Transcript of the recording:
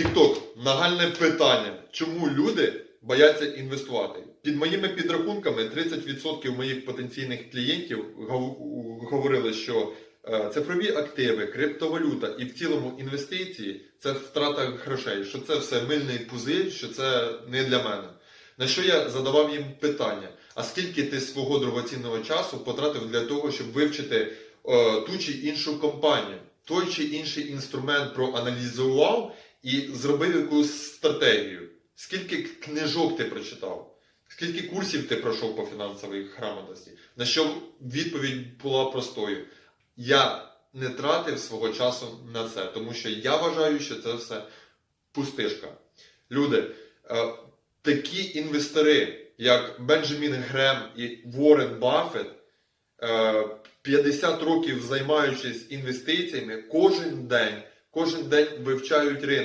Тікток, нагальне питання. Чому люди бояться інвестувати? Під моїми підрахунками, 30% моїх потенційних клієнтів говорили, що е, цифрові активи, криптовалюта і в цілому інвестиції це втрата грошей, що це все мильний пузир, що це не для мене. На що я задавав їм питання: а скільки ти свого дорогоцінного часу потратив для того, щоб вивчити е, ту чи іншу компанію, той чи інший інструмент проаналізував і зробив якусь стратегію? Скільки книжок ти прочитав? Скільки курсів ти пройшов по фінансовій грамотності? На що відповідь була простою: я не тратив свого часу на це, тому що я вважаю, що це все пустишка. Люди, е, такі інвестори, як Бенджамін Грем і Уоррен Баффет, е, 50 років займаючись інвестиціями, кожен день, кожен день вивчають ринок.